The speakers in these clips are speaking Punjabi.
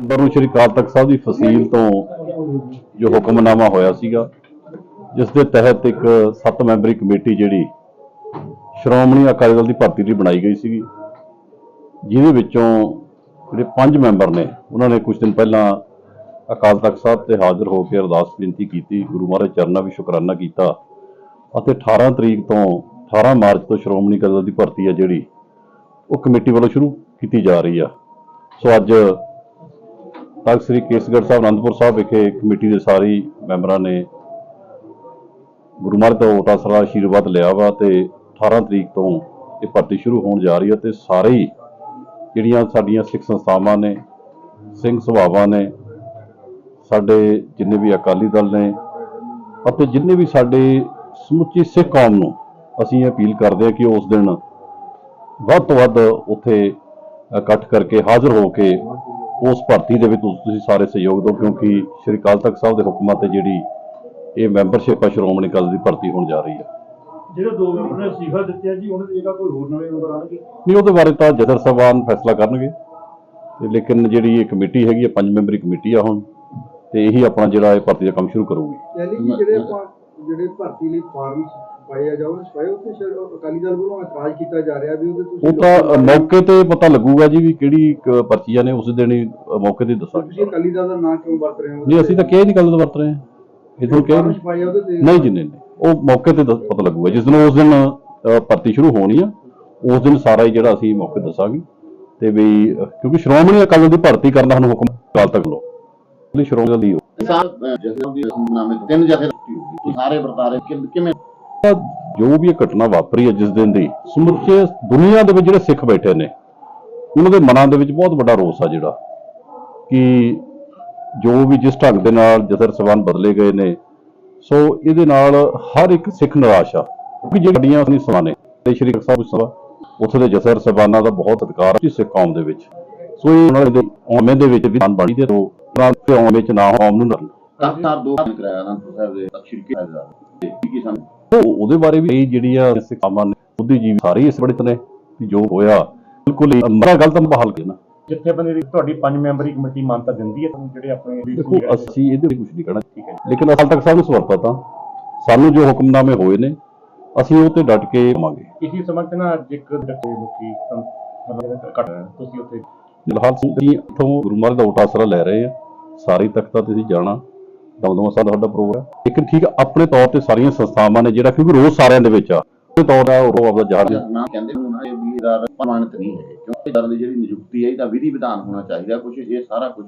ਬਰੂ ਸ਼੍ਰੀ ਅਕਾਲ ਤਖਤ ਸਾਹਿਬ ਦੀ ਫਸੀਲ ਤੋਂ ਜੋ ਹੁਕਮਨਾਮਾ ਹੋਇਆ ਸੀਗਾ, ਜਿਸ ਦੇ ਤਹਿਤ ਇੱਕ ਸੱਤ ਮੈਂਬਰੀ ਕਮੇਟੀ ਜਿਹੜੀ ਸ਼੍ਰੋਮਣੀ ਅਕਾਲੀ ਦਲ ਦੀ ਭਰਤੀ ਲਈ ਬਣਾਈ ਗਈ ਸੀਗੀ। ਜਿਹਦੇ ਵਿੱਚੋਂ ਜਿਹੜੇ ਪੰਜ ਮੈਂਬਰ ਨੇ, ਉਹਨਾਂ ਨੇ ਕੁਝ ਦਿਨ ਪਹਿਲਾਂ ਅਕਾਲ ਤਖਤ ਸਾਹਿਬ ਤੇ ਹਾਜ਼ਰ ਹੋ ਕੇ ਅਰਦਾਸ ਬੇਨਤੀ ਕੀਤੀ, ਗੁਰੂ ਮਹਾਰਾਜ ਚਰਨਾਂ ਵੀ ਸ਼ੁਕਰਾਨਾ ਕੀਤਾ ਅਤੇ 18 ਤਰੀਕ ਤੋਂ 18 ਮਾਰਚ ਤੋਂ ਸ਼੍ਰੋਮਣੀ ਅਕਾਲੀ ਦਲ ਦੀ ਭਰਤੀ ਹੈ ਜਿਹੜੀ, ਉਹ ਕਮੇਟੀ ਵੱਲੋਂ ਸ਼ੁਰੂ ਕੀਤੀ ਜਾ ਰਹੀ ਆ। ਸੋ ਅੱਜ ਤਾਂ ਸ੍ਰੀ ਕੇਸਗੜ੍ਹ ਸਾਹਿਬ ਅਨੰਦਪੁਰ ਸਾਹਿਬ ਵਿਖੇ ਕਮੇਟੀ ਦੇ ਸਾਰੇ ਮੈਂਬਰਾਂ ਨੇ ਗੁਰੂ ਮਹਾਰਾਜ ਦਾ ਓਟ ਆਸਰਾ ਆਸ਼ੀਰਵਾਦ ਲਿਆ ਵਾ ਤੇ 18 ਤਰੀਕ ਤੋਂ ਇਹ ਭਰਤੀ ਸ਼ੁਰੂ ਹੋਣ ਜਾ ਰਹੀ ਹੈ ਤੇ ਸਾਰੇ ਹੀ ਜਿਹੜੀਆਂ ਸਾਡੀਆਂ ਸਿੱਖ ਸੰਸਥਾਵਾਂ ਨੇ, ਸਿੰਘ ਸੁਭਾਵਾਂ ਨੇ, ਸਾਡੇ ਜਿੰਨੇ ਵੀ ਅਕਾਲੀ ਦਲ ਨੇ ਅਤੇ ਜਿੰਨੇ ਵੀ ਸਾਡੇ ਸਮੁੱਚੀ ਸਿੱਖ ਕੌਮ ਨੂੰ ਅਸੀਂ ਅਪੀਲ ਕਰਦੇ ਹਾਂ ਕਿ ਉਸ ਦਿਨ ਵੱਧ ਤੋਂ ਵੱਧ ਉੱਥੇ ਇਕੱਠ ਕਰਕੇ ਹਾਜ਼ਰ ਹੋ ਕੇ ਉਸ ਭਰਤੀ ਦੇ ਵਿੱਚ ਤੁਸ- ਸਾਰੇ ਸਹਿਯੋਗ ਦਿਓ ਕਿਉਂਕਿ ਸ਼੍ਰੀ ਅਕਾਲ ਤਖਤ ਸਾਹਿਬ ਦੇ ਹੁਕਮਾਂ ਤੇ ਜਿਹੜੀ ਇਹ ਮੈਂਬਰਸ਼ਿਪ ਆ ਸ਼੍ਰੋਮਣੀ ਅਕਾਲੀ ਦੀ ਭਰਤੀ ਹੋਣ ਜਾ ਰਹੀ ਹੈ ਜਿਹੜੇ ਦੋ ਮੈਂਬਰ ਨੇ ਅਸਤੀਫਾ ਦਿੱਤਾ ਜੀ ਉਹਨਾਂ ਦੀ ਜਗ੍ਹਾ ਕੋਈ ਹੋਰ ਨਵੇਂ ਮੈਂਬਰ ਆਣਗੇ ਨਹੀਂ ਉਹਦੇ ਬਾਰੇ ਤਾਂ ਜਥਰ ਸਾਹਿਬਾਨ ਫੈਸਲਾ ਕਰਨਗੇ। ਤੇ ਲੇਕਿਨ ਜਿਹੜੀ ਇਹ ਕਮੇਟੀ ਹੈਗੀ ਹੈ ਪੰਜ ਮੈਂਬਰੀ ਕਮੇਟੀ ਆ ਹੁਣ ਤੇ ਇਹੀ ਆਪਣਾ ਜਿਹੜਾ ਇਹ ਭਰਤੀ ਦਾ ਕੰਮ ਸ਼ੁਰੂ ਕਰੂਗੀ। ਯਾਨੀ ਕਿ ਜਿਹੜੇ ਆਪਾਂ ਜਿਹੜੇ ਭਰਤੀ ਲਈ ਫਾਰਮ ਪਾਏ ਆ ਜਾਓ ਪਾਏ ਉੱਥੇ ਸ਼ਾਇਦ ਅਕਾਲੀ ਦਲ ਵੱਲੋਂ ਇਤਰਾਜ਼ ਕੀਤਾ ਜਾ ਰਿਹਾ ਵੀ ਉਹਦੇ ਤੁਸੀਂ ਉਹ ਤਾਂ ਅ, ਮੌਕੇ ਤੇ ਪਤਾ ਲੱਗੂਗਾ ਜੀ ਵੀ ਕਿਹੜੀ ਕ- ਪਰਚੀਆਂ ਨੇ ਉਸ ਦਿਨ ਹੀ ਅ, ਮੌਕੇ ਤੇ ਹੀ ਤੁਸੀਂ ਦੱਸਾਂਗੇ ਅਕਾਲੀ ਦਲ ਦਾ ਨਾਂ ਕਿਉਂ ਵਰਤ ਰਹੇ ਹੋ? ਨਹੀਂ ਅਸੀਂ ਤਾਂ ਕਿਹਾ ਹੀ ਨਹੀਂ ਗੱਲ ਦਾ ਵਰਤ ਰਹੇ ਹਾਂ? ਇਹ ਤਾਂ ਕਿਹਾ ਹੀ ਫਾਰਮ ਨਹੀਂ ਪਾਏ ਆ ਉਹਦੇ ਤੇ। ਨਹੀਂ ਜੀ ਨਹੀਂ ਨਹੀਂ। ਉਹ ਮੌਕੇ ਤੇ ਦੱਸ- ਪਤਾ ਲੱਗੂਗਾ। ਜਿਸ ਦਿਨ ਉਸ ਦਿਨ ਅ, ਭਰਤੀ ਸ਼ੁਰੂ ਹੋਣੀ ਆ ਉਸ ਦਿਨ ਸਾਰਾ ਹੀ ਜਿਹੜਾ ਅਸੀਂ ਮੌਕੇ ਦੱਸਾਂਗੇ। ਤੇ ਵੀ ਕਿਉਂਕਿ ਸ਼੍ਰੋਮਣੀ ਅਕਾਲੀ ਦਲ ਦੀ ਭਰਤੀ ਕਰਨ ਦਾ ਸਾਨੂੰ ਹੁਕਮ ਕਾਲ ਤੱਕ ਲੋ ਲਈ ਸ਼੍ਰੋਮਣੀ ਦਲ ਦੀ ਹੋ ਸਾਲ ਜਥੇ ਦੀ ਨਾਮੇ ਤੋਂ ਤਿੰਨ ਜਥੇ ਰੱਖੀ ਹੋਗੀ ਤੁਸੀਂ ਸਾਰੇ ਵਰਤਾਰੇ ਕਿ- ਕਿਵੇਂ ਜੋ ਵੀ ਇਹ ਘਟਨਾ ਵਾਪਰੀ ਹੈ ਜਿਸ ਦਿਨ ਦੀ, ਸਮੁੱਚੇ ਦੁਨੀਆ ਦੇ ਵਿੱਚ ਜਿਹੜੇ ਸਿੱਖ ਬੈਠੇ ਨੇ, ਉਹਨਾਂ ਦੇ ਮਨਾਂ ਦੇ ਵਿੱਚ ਬਹੁਤ ਵੱਡਾ ਰੋਸ ਆ ਜਿਹੜਾ ਕਿ ਜੋ ਵੀ ਜਿਸ ਢੰਗ ਦੇ ਨਾਲ ਜਥਰ ਸਬੰਧ ਬਦਲੇ ਗਏ ਨੇ, ਸੋ ਇਹਦੇ ਨਾਲ ਹਰ ਇੱਕ ਸਿੱਖ ਨਿਰਾਸ਼ ਆ। ਕਿਉਂਕਿ ਜਿਹੜੀਆਂ ਆਪਣੀ ਸਭਾ ਤੇ ਸ਼੍ਰੀ ਸਾਹਿਬ ਸਭਾ ਉੱਥੇ ਦੇ ਜਥਰ ਸਬਾਨਾਂ ਦਾ ਬਹੁਤ ਸਤਿਕਾਰ ਹੈ ਸਿੱਖ ਕੌਮ ਦੇ ਵਿੱਚ। ਸੋ ਇਹ ਉਹਨਾਂ ਦੇ ਆਉਣੇ ਦੇ ਵਿੱਚ ਵੀ ਦਾਨ ਦੇ ਤੋਂ ਤੇ ਆਉਣ ਵਿੱਚ ਨਾ ਕੌਮ ਨੂੰ ਲੜਨ ਕਰਤਾਰ ਦੋ ਕਰਾਇਆ ਅਨੰਦਪੁਰ ਸਾਹਿਬ ਦੇ ਅਖੀਰ ਕੀ ਕੀ ਸਾਨੂੰ? ਉਹਦੇ ਬਾਰੇ ਵੀ ਜਿਹੜੀਆਂ ਸਿੱਖਾਵਾਂ ਨੇ ਬੁੱਧੀਜੀਵੀ ਸਾਰੇ ਹੀ ਇਸ ਬੜਿਤ ਨੇ ਜੋ ਹੋਇਆ ਬਿਲਕੁਲ ਹੀ ਮਰਾ ਗਲਤ ਬਹਾਲ ਕੇ ਨਾ। ਜਿੱਥੇਬੰਦੀ ਦੀ ਤੁਹਾਡੀ ਪੰਜ ਮੈਂਬਰੀ ਕਮੇਟੀ ਮਾਨਤਾ ਦਿੰਦੀ ਹੈ ਤੁਹਾਨੂੰ ਜਿਹੜੇ ਆਪਣੇ ਦੇਖੋ ਅਸੀਂ ਇਹਦੇ ਵਿੱਚ ਕੁਝ ਨਹੀਂ ਕਹਿਣਾ ਠੀਕ ਹੈ। ਲੇਕਿਨ ਅਕਾਲ ਤੱਕ ਸਾਹਿਬ ਨੂੰ ਸਮਰਪਿਤ ਹਾਂ। ਸਾਨੂੰ ਜੋ ਹੁਕਮਨਾਮੇ ਹੋਏ ਨੇ ਅਸੀਂ ਉਹ ਤੇ ਡਟ ਕੇ ਆਵਾਂਗੇ। ਇਸੇ ਸਮਝ ਤੇ ਨਾ ਅੱਜ ਇੱਕ ਡੱਕੇ ਮੁਖੀ ਤੁਸੀਂ ਉੱਥੇ ਫਿਲਹਾਲ ਅਸੀਂ ਇੱਥੋਂ ਗੁਰੂ ਮਹਾਰਾਜ ਦਾ ਓਟ ਆਸਰਾ ਲੈ ਰਹੇ ਹਾਂ। ਸਾਰੀ ਤਖਤਾ ਤੁਸੀਂ ਜਾਣਾ। ਦਮਦਮਾ ਸਾਹਿਬ ਦਾ ਸਾਡਾ ਪ੍ਰੋਗਰਾਮ। ਲੇਕਿਨ ਠੀਕ ਹੈ ਆਪਣੇ ਤੌਰ ਤੇ ਸਾਰੀਆਂ ਸੰਸਥਾਵਾਂ ਨੇ ਜਿਹੜਾ ਕਿਉਂਕਿ ਰੋਜ਼ ਸਾਰਿਆਂ ਦੇ ਵਿੱਚ ਆ ਉਹਦੇ ਤੌਰ ਦਾ ਉਹ ਆਪਦਾ ਜਹਾਜ਼ ਨਾ ਕਹਿੰਦੇ ਹੁਣ ਇਹ ਵੀ ਦਾ ਪ੍ਰਮਾਣਿਤ ਨਹੀਂ ਹੈ ਕਿਉਂਕਿ ਦਰ ਦੀ ਜਿਹੜੀ ਨਿਯੁਕਤੀ ਹੈ ਇਹਦਾ ਵਿਧੀ ਵਿਧਾਨ ਹੋਣਾ ਚਾਹੀਦਾ ਕੁਝ ਇਹ ਸਾਰਾ ਕੁਝ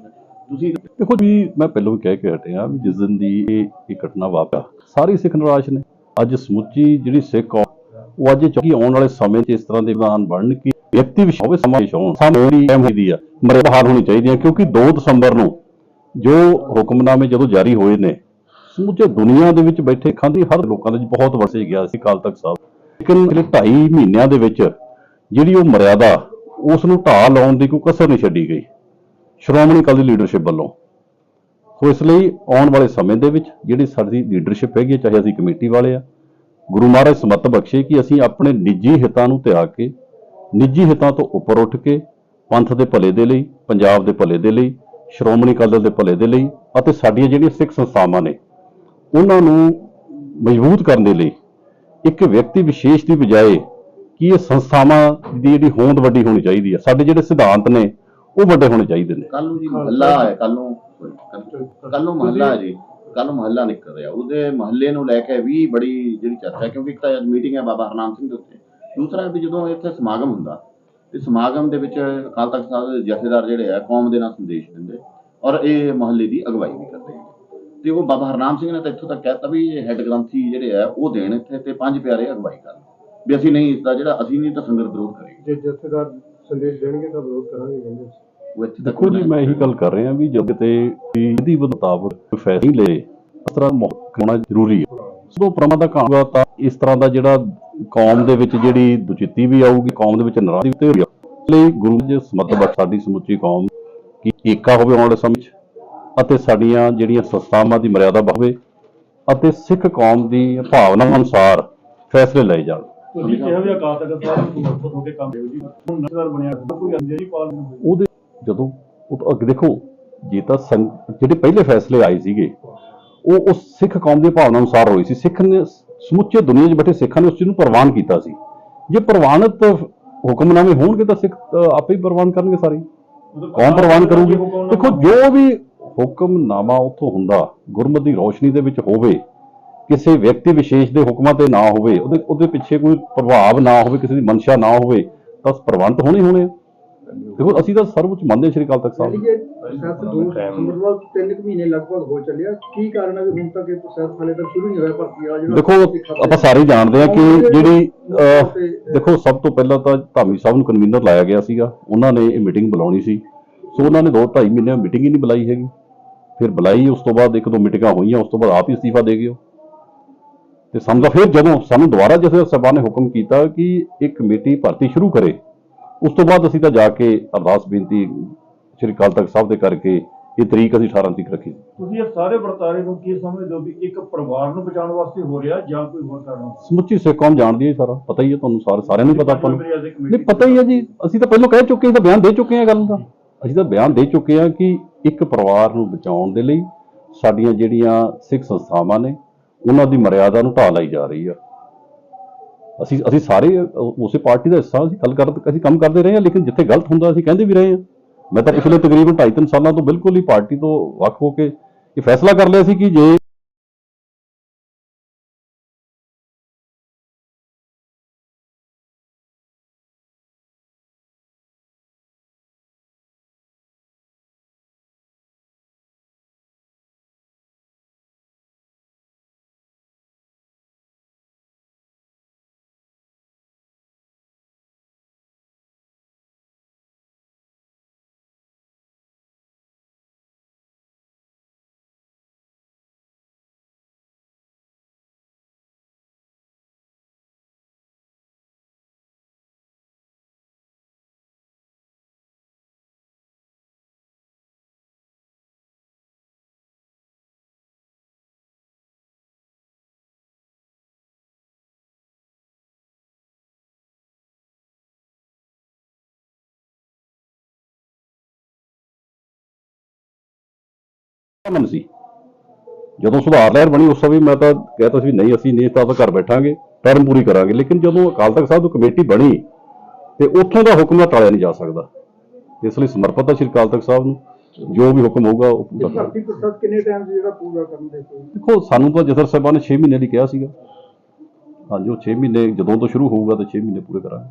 ਤੁਸੀਂ ਦੇਖੋ ਜੀ ਮੈਂ ਪਹਿਲਾਂ ਵੀ ਕਹਿ ਕੇ ਹਟਿਆ ਵੀ ਜਿਸ ਦਿਨ ਦੀ ਇਹ ਘਟਨਾ ਵਾਪਰਿਆ ਸਾਰੇ ਸਿੱਖ ਨਿਰਾਸ਼ ਨੇ ਅੱਜ ਸਮੁੱਚੀ ਜਿਹੜੀ ਸਿੱਖ ਕੌਮ ਉਹ ਅੱਜ ਚੌਕੀ ਆਉਣ ਵਾਲੇ ਸਮੇਂ 'ਚ ਇਸ ਤਰ੍ਹਾਂ ਦੇ ਵਿਧਾਨ ਬਣਨ ਕਿ ਵਿਅਕਤੀ ਵਿਸ਼ੇਸ਼ ਹੋਵੇ ਸਮਾਂ ਹੋਣ ਸਾਨੂੰ ਵੀ ਅਹਿਮ ਹੁੰਦੀ ਆ ਮਰੇ ਬਹਾਲ ਹੋਣੀ ਚਾਹੀਦੀ ਆ ਕਿਉਂਕਿ 2 ਦਸੰਬਰ ਨੂੰ ਜੋ ਹੁਕਮਨਾਮੇ ਜਦੋਂ ਜਾਰੀ ਹੋਏ ਨੇ ਸਮੁੱਚੇ ਦੁਨੀਆ ਦੇ ਵਿੱਚ ਬੈਠੇ ਖਾਂਦੀ ਹਰ ਲੋਕਾਂ ਦੇ ਵਿੱਚ ਬਹੁਤ ਵਰਸੇ ਗਿਆ ਸੀ ਕਾਲ ਤੱਕ ਸਾਹਿਬ। ਲੇਕਿਨ ਜਿਹੜੇ 2.5 ਮਹੀਨਿਆਂ ਦੇ ਵਿੱਚ ਜਿਹੜੀ ਉਹ ਮਰਿਆਦਾ ਉਸ ਨੂੰ ਢਾਹ ਲਾਉਣ ਦੀ ਕੋਈ ਕਸਰ ਨਹੀਂ ਛੱਡੀ ਗਈ ਸ਼੍ਰੋਮਣੀ ਅਕਾਲੀ ਲੀਡਰਸ਼ਿਪ ਵੱਲੋਂ। ਸੋ ਇਸ ਲਈ ਆਉਣ ਵਾਲੇ ਸਮੇਂ ਦੇ ਵਿੱਚ ਜਿਹੜੀ ਸਾਡੀ ਲੀਡਰਸ਼ਿਪ ਹੈਗੀ ਹੈ, ਚਾਹੇ ਅਸੀਂ ਕਮੇਟੀ ਵਾਲੇ ਆ ਗੁਰੂ ਮਹਾਰਾਜ ਸਮਤ ਬਖਸ਼ੇ ਕਿ ਅਸੀਂ ਆਪਣੇ ਨਿੱਜੀ ਹਿੱਤਾਂ ਨੂੰ ਤਿਆਗ ਕੇ ਨਿੱਜੀ ਹਿੱਤਾਂ ਤੋਂ ਉੱਪਰ ਉੱਠ ਕੇ ਪੰਥ ਦੇ ਭਲੇ ਦੇ ਲਈ ਪੰਜਾਬ ਦੇ ਭਲੇ ਦੇ ਲਈ ਸ਼੍ਰੋਮਣੀ ਅਕਾਲੀ ਦਲ ਦੇ ਭਲੇ ਦੇ ਲਈ ਅਤੇ ਸਾਡੀਆਂ ਜਿਹੜੀਆਂ ਸਿੱਖ ਸੰਸਥਾਵਾਂ ਨੇ, ਉਹਨਾਂ ਨੂੰ ਮਜ਼ਬੂਤ ਕਰਨ ਦੇ ਲਈ ਇੱਕ ਵਿਅਕਤੀ ਵਿਸ਼ੇਸ਼ ਦੀ ਬਜਾਏ ਕਿ ਇਹ ਸੰਸਥਾਵਾਂ ਦੀ ਜਿਹੜੀ ਹੋਂਦ ਵੱਡੀ ਹੋਣੀ ਚਾਹੀਦੀ ਹੈ, ਸਾਡੇ ਜਿਹੜੇ ਸਿਧਾਂਤ ਨੇ, ਉਹ ਵੱਡੇ ਹੋਣੇ ਚਾਹੀਦੇ ਨੇ। ਕੱਲ ਨੂੰ ਜੀ ਮਹੱਲਾ ਹੈ ਕੱਲ ਨੂੰ ਕੱਲ ਨੂੰ ਮਹੱਲਾ ਹੈ ਜੀ ਕੱਲ ਨੂੰ ਮਹੱਲਾ ਨਿਕਲ ਰਿਹਾ। ਉਹਦੇ ਮਹੱਲੇ ਨੂੰ ਲੈ ਕੇ ਵੀ ਬੜੀ ਜਿਹੜੀ ਚਰਚਾ ਹੈ, ਕਿਉਂਕਿ ਇੱਕ ਤਾਂ ਅੱਜ ਮੀਟਿੰਗ ਹੈ ਬਾਬਾ ਹਰਨਾਮ ਸਿੰਘ ਦੇ ਉੱਤੇ। ਦੂਸਰਾ ਵੀ ਜਦੋਂ ਇੱਥੇ ਸਮਾਗਮ ਹੁੰਦਾ ਤੇ ਸਮਾਗਮ ਦੇ ਵਿੱਚ ਅਕਾਲ ਤਖਤ ਸਾਹਿਬ ਦੇ ਜਥੇਦਾਰ ਜਿਹੜੇ ਆ ਕੌਮ ਦੇ ਨਾਲ ਸੰਦੇਸ਼ ਦਿੰਦੇ ਔਰ ਇਹ ਮਹੱਲੇ ਦੀ ਅਗਵਾਈ ਵੀ ਕਰਦੇ ਆ। ਤੇ ਉਹ ਬਾਬਾ ਹਰਨਾਮ ਸਿੰਘ ਨੇ ਤਾਂ ਇੱਥੋਂ ਤੱਕ ਕਹਿਤਾ ਵੀ ਇਹ ਹੈੱਡ ਗ੍ਰੰਥੀ ਜਿਹੜੇ ਆ ਉਹ ਦੇਣ ਇੱਥੇ ਤੇ ਪੰਜ ਪਿਆਰੇ ਅਗਵਾਈ ਕਰਨ। ਵੀ ਅਸੀਂ ਨਹੀਂ ਇਸ ਦਾ ਜਿਹੜਾ ਅਸੀਂ ਨਹੀਂ ਤਾਂ ਸੰਗਤ ਵਿਰੋਧ ਕਰੇਗੀ ਜੇ ਜਥੇਦਾਰ ਸੰਦੇਸ਼ ਦੇਣਗੇ ਤਾਂ ਵਿਰੋਧ ਕਰਾਂਗੇ ਕਹਿੰਦੇ ਉਹ ਇੱਥੇ ਤੱਕ ਦੇਖੋ ਜੀ ਮੈਂ ਇਹੀ ਗੱਲ ਕਰ ਰਿਹਾ ਵੀ ਜਦ ਤੇ ਇਹਦੀ ਮੁਤਾਬਕ ਫੈਸਲਾ ਲਏ ਇਸ ਤਰ੍ਹਾਂ ਹੋਣਾ ਜ਼ਰੂਰੀ ਹੈ। ਸੋ ਪ੍ਰਮਾ ਦਾ ਤਾਂ ਇਸ ਤਰ੍ਹਾਂ ਦਾ ਜਿਹੜਾ ਕੌਮ ਦੇ ਵਿੱਚ ਜਿਹੜੀ ਦੁਚਿੱਤੀ ਵੀ ਆਊਗੀ ਕੌਮ ਦੇ ਵਿੱਚ ਨਾਰਾਜ਼ਗੀ ਤੇ ਹੋਈ ਲਈ ਗੁਰੂ ਜੀ ਸਮਤ ਬਖਸ਼ ਸਾਡੀ ਸਮੁੱਚੀ ਕੌਮ ਕਿ ਏਕਾ ਹੋਵੇ ਆਉਣ ਵਾਲੇ ਸਮੇਂ 'ਚ ਅਤੇ ਸਾਡੀਆਂ ਜਿਹੜੀਆਂ ਸੰਸਥਾਵਾਂ ਦੀ ਮਰਿਆਦਾ ਹੋਵੇ ਅਤੇ ਸਿੱਖ ਕੌਮ ਦੀ ਭਾਵਨਾ ਅਨੁਸਾਰ ਫੈਸਲੇ ਲਏ ਜਾਣ। ਹੋਈ ਉਹਦੇ ਜਦੋਂ ਉਹ ਅੱਗੇ ਦੇਖੋ ਜੇ ਤਾਂ ਜਿਹੜੇ ਪਹਿਲੇ ਫੈਸਲੇ ਆਏ ਸੀਗੇ ਉਹ ਉਸ ਸਿੱਖ ਕੌਮ ਦੀ ਭਾਵਨਾ ਅਨੁਸਾਰ ਹੋਏ ਸੀ। ਸਿੱਖ ਨੇ ਸਮੁੱਚੇ ਦੁਨੀਆ 'ਚ ਬੈਠੇ ਸਿੱਖਾਂ ਨੇ ਉਸ ਚੀਜ਼ ਨੂੰ ਪ੍ਰਵਾਨ ਕੀਤਾ ਸੀ। ਜੇ ਪ੍ਰਵਾਨਿਤ ਹੁਕਮਨਾਮੇ ਹੋਣਗੇ ਤਾਂ ਸਿੱਖ ਆਪੇ ਹੀ ਪ੍ਰਵਾਨ ਕਰਨਗੇ ਸਾਰੇ। ਕੌਮ ਪ੍ਰਵਾਨ ਕਰੂਗੀ? ਦੇਖੋ ਜੋ ਵੀ ਹੁਕਮਨਾਮਾ ਉੱਥੋਂ ਹੁੰਦਾ ਗੁਰਮਤਿ ਦੀ ਰੋਸ਼ਨੀ ਦੇ ਵਿੱਚ ਹੋਵੇ ਕਿਸੇ ਵਿਅਕਤੀ ਵਿਸ਼ੇਸ਼ ਦੇ ਹੁਕਮਾਂ ਤੇ ਨਾ ਹੋਵੇ ਉਹਦੇ ਉਹਦੇ ਪਿੱਛੇ ਕੋਈ ਪ੍ਰਭਾਵ ਨਾ ਹੋਵੇ ਕਿਸੇ ਦੀ ਮਨਸ਼ਾ ਨਾ ਹੋਵੇ ਤਾਂ ਪ੍ਰਵਾਨਿਤ ਹੋਣੇ ਹੋਣੇ ਆ। ਦੇਖੋ ਅਸੀਂ ਤਾਂ ਸਰਵਉੱਚ ਮੰਨਦੇ ਸ਼੍ਰੀ ਅਕਾਲ ਤਖਤ ਸਾਹਿਬ। ਕਿ ਪ੍ਰੋਸੈਸ ਦੋ ਸੰਬਰਵਾਲ ਤਿੰਨ ਕੁ ਮਹੀਨੇ ਲਗਭਗ ਹੋ ਚੱਲਿਆ ਕੀ ਕਾਰਨ ਹੈ ਕਿ ਹੁਣ ਤੱਕ ਇਹ ਪ੍ਰੋਸੈਸ ਹਾਲੇ ਤੱਕ ਸ਼ੁਰੂ ਨਹੀਂ ਹੋਇਆ ਭਰਤੀ ਵਾਲਾ ਜਿਹੜਾ ਦੇਖੋ ਆਪਾਂ ਸਾਰੇ ਜਾਣਦੇ ਹਾਂ ਕਿ ਜਿਹੜੀ ਦੇਖੋ ਸਭ ਤੋਂ ਪਹਿਲਾਂ ਤਾਂ ਧਾਮੀ ਸਾਹਿਬ ਨੂੰ ਕਨਵੀਨਰ ਲਾਇਆ ਗਿਆ ਸੀਗਾ ਉਹਨਾਂ ਨੇ ਇਹ ਮੀਟਿੰਗ ਬੁਲਾਉਣੀ ਸੀ ਸੋ ਉਹਨਾਂ ਨੇ 2.5 ਮਹੀਨੇ ਮੀਟਿੰਗ ਹੀ ਨਹੀਂ ਬੁਲਾਈ ਹੈਗੀ ਫਿਰ ਬੁਲਾਈ ਉਸ ਤੋਂ ਬਾਅਦ ਇੱਕ ਦੋ ਮੀਟਿੰਗਾਂ ਹੋਈਆਂ ਉਸ ਤੋਂ ਬਾਅਦ ਆਪ ਹੀ ਅਸਤੀਫਾ ਦੇ ਗਏ। ਤੇ ਸਮਝਾ ਫਿਰ ਜਦੋਂ ਸਾਨੂੰ ਦੁਬਾਰਾ ਜਿਸ ਸਭਾ ਨੇ ਹੁਕਮ ਕੀਤਾ ਕਿ ਇੱਕ ਕਮੇਟੀ ਭਰਤੀ ਸ਼ੁਰੂ ਕਰੇ ਉਸ ਤੋਂ ਬਾਅਦ ਅਸੀਂ ਤਾਂ ਜਾ ਕੇ ਅਰਦਾਸ ਬੇਨਤੀ ਸ਼੍ਰੀ ਅਕਾਲ ਤਖਤ ਸਾਹਿਬ ਦੇ ਕਰਕੇ ਇਹ ਤਰੀਕ ਅਸੀਂ 18 ਤਰੀਕ ਰੱਖੀ ਤੁਸੀਂ ਇਹ ਸਾਰੇ ਵਰਤਾਰੇ ਨੂੰ ਕੀ ਸਮਝਦੇ ਹੋ ਵੀ ਇੱਕ ਪਰਿਵਾਰ ਨੂੰ ਬਚਾਉਣ ਵਾਸਤੇ ਹੋ ਰਿਹਾ ਜਾਂ ਕੋਈ ਹੋਰ ਕਾਰਨ ਸਮੁੱਚੀ ਸਿੱਖ ਕੌਮ ਜਾਣਦੀ ਹੈ ਸਾਰਾ ਪਤਾ ਹੀ ਹੈ ਤੁਹਾਨੂੰ ਸਾਰੇ ਸਾਰਿਆਂ ਨੂੰ ਪਤਾ ਆਪਾਂ ਨੂੰ। ਨਹੀਂ ਪਤਾ ਹੀ ਹੈ ਜੀ ਅਸੀਂ ਤਾਂ ਪਹਿਲਾਂ ਕਹਿ ਚੁੱਕੇ ਹਾਂ ਤਾਂ ਬਿਆਨ ਦੇ ਚੁੱਕੇ ਹਾਂ ਗੱਲ ਦਾ। ਅਸੀਂ ਤਾਂ ਬਿਆਨ ਦੇ ਚੁੱਕੇ ਹਾਂ ਕਿ ਇੱਕ ਪਰਿਵਾਰ ਨੂੰ ਬਚਾਉਣ ਦੇ ਲਈ ਸਾਡੀਆਂ ਜਿਹੜੀਆਂ ਸਿੱਖ ਸੰਸਥਾਵਾਂ ਨੇ ਉਹਨਾਂ ਦੀ ਮਰਿਆਦਾ ਨੂੰ ਢਾਹ ਲਈ ਜਾ ਰਹੀ ਆ। ਅਸੀਂ ਅਸੀਂ ਸਾਰੇ ਉਸੇ ਪਾਰਟੀ ਦਾ ਹਿੱਸਾ ਅਸੀਂ ਗੱਲ ਕਰ, ਅਸੀਂ ਕੰਮ ਕਰਦੇ ਰਹੇ ਹਾਂ, ਲੇਕਿਨ ਜਿੱਥੇ ਗਲਤ ਹੁੰਦਾ ਅਸੀਂ ਕਹਿੰਦੇ ਵੀ ਰਹੇ ਹਾਂ। ਮੈਂ ਤਾਂ ਪਿਛਲੇ ਤਕਰੀਬਨ 2.5 ਸਾਲਾਂ ਤੋਂ ਬਿਲਕੁਲ ਹੀ ਪਾਰਟੀ ਤੋਂ ਵੱਖ ਹੋ ਕੇ ਇਹ ਫੈਸਲਾ ਕਰ ਲਿਆ ਸੀ ਕਿ ਜੇ ਮਨ ਸੀ। ਜਦੋਂ ਸੁਧਾਰ ਲਹਿਰ ਬਣੀ ਉਸ ਸਮੇਂ ਮੈਂ ਤਾਂ ਕਹਿਤਾ ਸੀ ਵੀ ਨਹੀਂ ਅਸੀਂ ਨਹੀਂ ਤਾਂ ਆਪਾਂ ਘਰ ਬੈਠਾਂਗੇ ਟਰਮ ਪੂਰੀ ਕਰਾਂਗੇ। ਲੇਕਿਨ ਜਦੋਂ ਅਕਾਲ ਤਖਤ ਸਾਹਿਬ ਤੋਂ ਕਮੇਟੀ ਬਣੀ ਤੇ ਉੱਥੋਂ ਦਾ ਹੁਕਮ ਤਾਂ ਟਾਲਿਆ ਨਹੀਂ ਜਾ ਸਕਦਾ। ਇਸ ਲਈ ਸਮਰਪਿਤ ਹੈ ਸ਼੍ਰੀ ਅਕਾਲ ਤਖਤ ਸਾਹਿਬ ਨੂੰ। ਜੋ ਵੀ ਹੁਕਮ ਹੋਊਗਾ ਉਹ ਪੂਰਾ ਕਰਾਂਗੇ। ਕਿੰਨੇ ਟਾਈਮ ਜਿਹੜਾ ਪੂਰਾ ਕਰਨ ਦੇ ਕੋਈ ਦੇਖੋ ਸਾਨੂੰ ਤਾਂ ਜਥਰ ਸਾਹਿਬਾਨ ਨੇ 6 ਮਹੀਨੇ ਦੀ ਕਿਹਾ ਸੀਗਾ। ਹਾਂਜੀ ਉਹ 6 ਮਹੀਨੇ ਜਦੋਂ ਤੋਂ ਸ਼ੁਰੂ ਹੋਊਗਾ ਤਾਂ 6 ਮਹੀਨੇ ਪੂਰੇ ਕਰਾਂਗੇ।